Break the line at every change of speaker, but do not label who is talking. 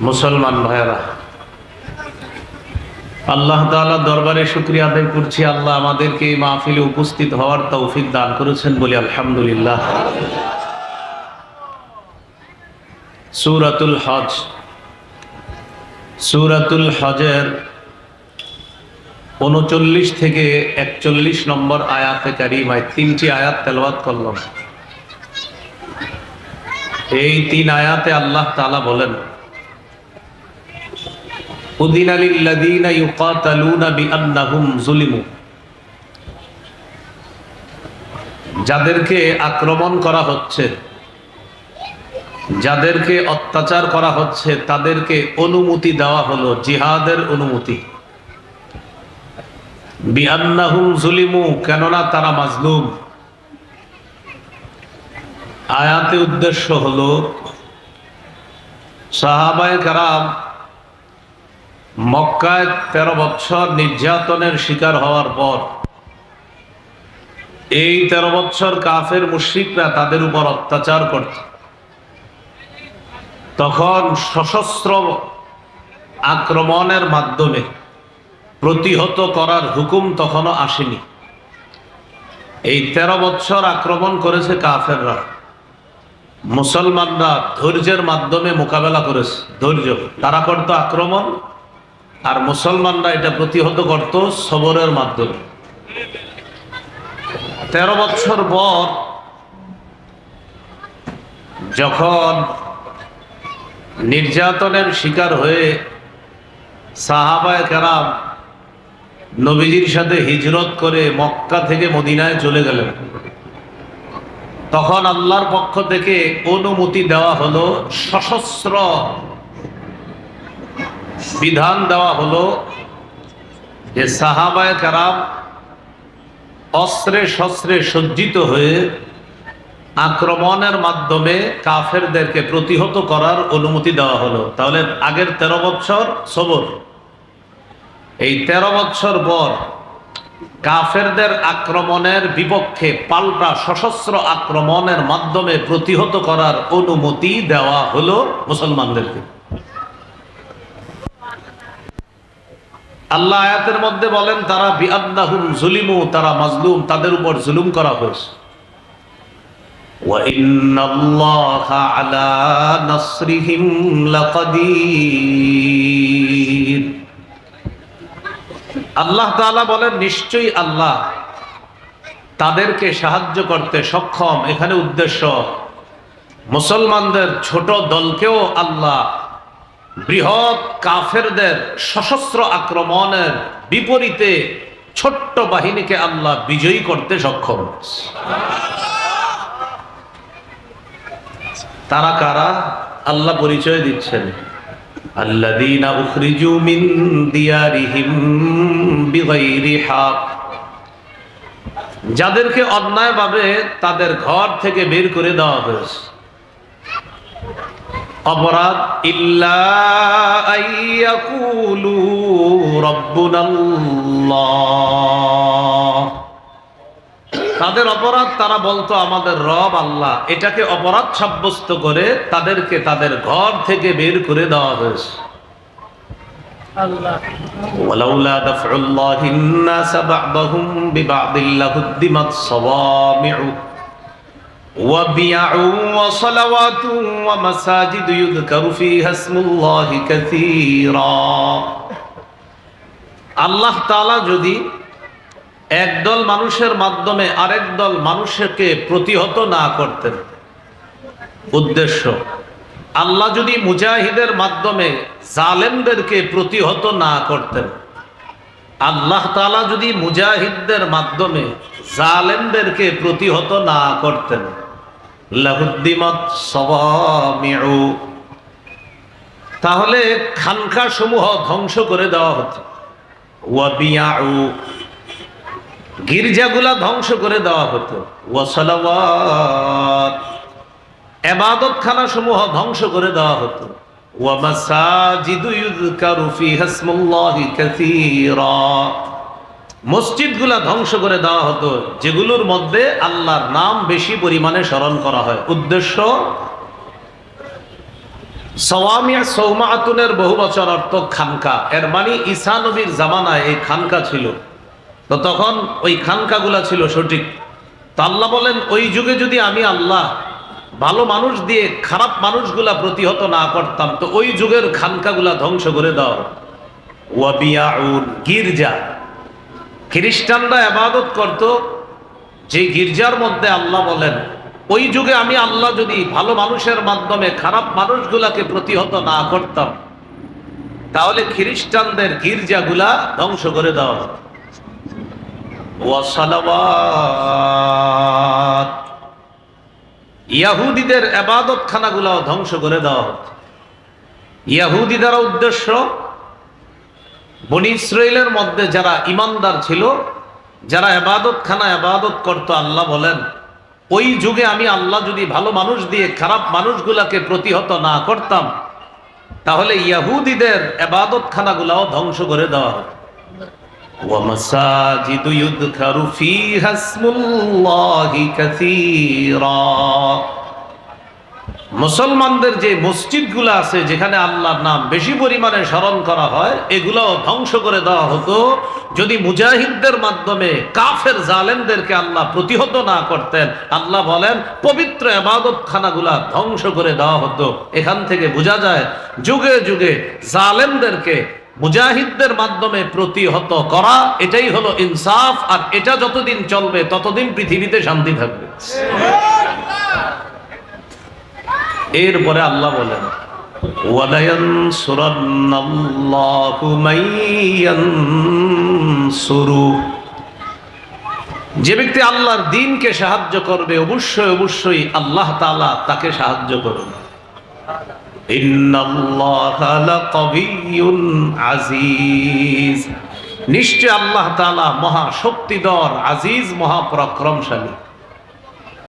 মুসলমান ভাইয়েরা, আল্লাহ তাআলা দরবারে শুক্রিয়া আদায় করছি। আল্লাহ আমাদেরকে এই মাহফিলে উপস্থিত হওয়ার তৌফিক দান করেছেন বলে আলহামদুলিল্লাহ। সূরাতুল হজ, সূরাতুল হজের উনচল্লিশ থেকে একচল্লিশ নম্বর আয়াতে কারিমায় তিনটি আয়াত তেলাওয়াত করলাম। এই তিন আয়াতে আল্লাহ তাআলা বলেন যাদেরকে আক্রমণ করা হচ্ছে, যাদেরকে অত্যাচার করা হচ্ছে, তাদেরকে অনুমতি দেওয়া হলো, জিহাদের অনুমতি। বিআন্নাহুম যুলিমু, কেননা তারা মাজলুম। আয়াতে উদ্দেশ্য হলো, সাহাবায়ে কারাম মক্কায় তেরো বছর নির্যাতনের শিকার হওয়ার পর এই তেরো বছর কাফের মুশ্রিকরা তাদের উপর অত্যাচার করত। তখন সশস্ত্র আক্রমণের মাধ্যমে প্রতিহত করার হুকুম তখনও আসেনি। এই তেরো বছর আক্রমণ করেছে কাফেররা। মুসলমানরা ধৈর্যের মাধ্যমে মোকাবেলা করেছে। ধৈর্য, তারা করতো আক্রমণ আর মুসলমানরা এটা প্রতিহত করত সবরের মাধ্যমে। তেরো বছর পর যখন নির্যাতনের শিকার হয়ে সাহাবায় কারাম নবীজির সাথে হিজরত করে মক্কা থেকে মদিনায় চলে গেলেন, তখন আল্লাহর পক্ষ থেকে অনুমতি দেওয়া হলো সশস্ত্র বিধান দেওয়া হলো যে সাহাবায় কারাম অস্ত্রে শস্ত্রে সজ্জিত হয়ে আক্রমণের মাধ্যমে কাফেরদেরকে প্রতিহত করার অনুমতি দেওয়া হলো। তাহলে আগের ১৩ বছর সবর। এই ১৩ বছর পর কাফেরদের আক্রমণের বিপক্ষে পাল্টা সশস্ত্র আক্রমণের মাধ্যমে প্রতিহত করার অনুমতি দেওয়া হলো মুসলমানদেরকে। আল্লাহ আয়াতের মধ্যে বলেন তারা বিআন্নাহুম জুলিমু তারা মাজলুম তাদের উপর জুলুম করা হয়েছে وَإِنَّ اللَّهَ عَلَى نَصْرِهِمْ لَقَدِيرٌ আল্লাহ তাআলা বলেন নিশ্চয়ই আল্লাহ তাদেরকে সাহায্য করতে সক্ষম এখানে উদ্দেশ্য মুসলমানদের ছোট দলকেও আল্লাহ বৃহৎ কাফেরদের সশস্ত্র আক্রমণের বিপরীতে ছোট্ট বাহিনীকে আল্লাহ বিজয়ী করতে সক্ষম। তারা কারা? আল্লাহ পরিচয় দিচ্ছেন। আল্লাযীনা উখরিজু মিন দিয়ারিহিম বিগাইরি হক। যাদেরকে অন্যায়ভাবে তাদের ঘর থেকে বের করে দেওয়া হয়েছে। অপরাধ ইল্লা আইয়াকুলু রব্বুনাল্লাহ তাদের অপরাধ তারা বলতো আমাদের রব আল্লাহ এটাকে অপরাধ সাব্যস্ত করে তাদেরকে তাদের ঘর থেকে বের করে দেওয়া হয়েছে ولولا دفع الله الناس بعضهم ببعض لهدمت صوامع وبيع وصلوات ومساجد يذكر فيها اسم الله كثيرا আল্লাহ তাআলা যদি একদল মানুষের মাধ্যমে আরেক দল মানুষকে প্রতিহত না করতেন উদ্দেশ্য আল্লাহ যদি মুজাহিদের মাধ্যমে জালেমদেরকে প্রতিহত না করতেন আল্লাহ তালা যদি মুজাহিদদের মাধ্যমে জালেমদেরকে প্রতিহত না করতেন তাহলে খানকা সমূহ ধ্বংস করে দেওয়া হতো। ওয়াবিয়াউ। গির্জাগুলা ধ্বংস করে দেওয়া হতো। ওয়াসালাওয়াত। এবাদতখানা সমূহ ধ্বংস করে দেওয়া হতো। ওয়ামাসাজিদু ইউযকারু ফিহা কাসীরা। মসজিদগুলা ধ্বংস করে দেওয়া হতো, যেগুলোর মধ্যে আল্লাহর নাম বেশি পরিমাণে স্মরণ করা হয়। উদ্দেশ্য? সওয়ামিয়া সৌমাতুনের বহু বছর অর্থ খানকা। এর মানে ঈসা নবীর জামানায় এই খানকা ছিল। তো তখন ওই খানকাগুলা ছিল সঠিক। তো আল্লাহ বলেন, ওই যুগে যদি আমি আল্লাহ ভালো মানুষ দিয়ে খারাপ মানুষগুলা প্রতিহত না করতাম, তো ওই যুগের খানকাগুলা ধ্বংস করে দাও ওয়াবিয়াউন গির্জা। খ্রিস্টানরা আবাদত করত যে গির্জার মধ্যে আল্লাহ বলেন, ওই যুগে আমি আল্লাহ যদি ভালো মানুষের মাধ্যমে খারাপ মানুষগুলাকে প্রতিহত না করতাম, তাহলে খ্রিস্টানদের গির্জাগুলা ধ্বংস করে দেওয়া হতো। ইয়াহুদিদের খানাগুলাও ধ্বংস করে দেওয়া হতো। ইয়াহুদি দ্বারা উদ্দেশ্য বনি ইসরায়েলের মধ্যে যারা ইমানদার ছিল যারা আবাদত খানা আবাদত করত আল্লাহ বলেন ওই যুগে আমি আল্লাহ যদি ভালো মানুষ দিয়ে খারাপ মানুষগুলাকে প্রতিহত না করতাম তাহলে ইয়াহুদিদের আবাদত খানাগুলাও ধ্বংস করে দেওয়া হতো ومساجد يذكر فيها اسم الله كثيرا মুসলমানদের যে মসজিদগুলো আছে, যেখানে আল্লাহর নাম বেশি পরিমাণে স্মরণ করা হয়, এগুলোও ধ্বংস করে দেওয়া হতো। যদি মুজাহিদদের মাধ্যমে কাফের জালেমদেরকে আল্লাহ প্রতিহত না করতেন, আল্লাহ বলেন, পবিত্র আবাদত খানাগুলা ধ্বংস করে দেওয়া হতো। এখান থেকে বোঝা যায়, যুগে যুগে জালেমদেরকে মুজাহিদদের মাধ্যমে প্রতিহত করা, এটাই হলো ইনসাফ, আর এটা যতদিন চলবে, ততদিন পৃথিবীতে শান্তি থাকবে। এরপরে আল্লাহ বলেন যে ব্যক্তি আল্লাহর দিনকে সাহায্য করবে, অবশ্যই অবশ্যই আল্লাহ তালা তাকে সাহায্য করবে নিশ্চয় আল্লাহ তাআলা মহা আজিজ মহা পরাক্রমশালী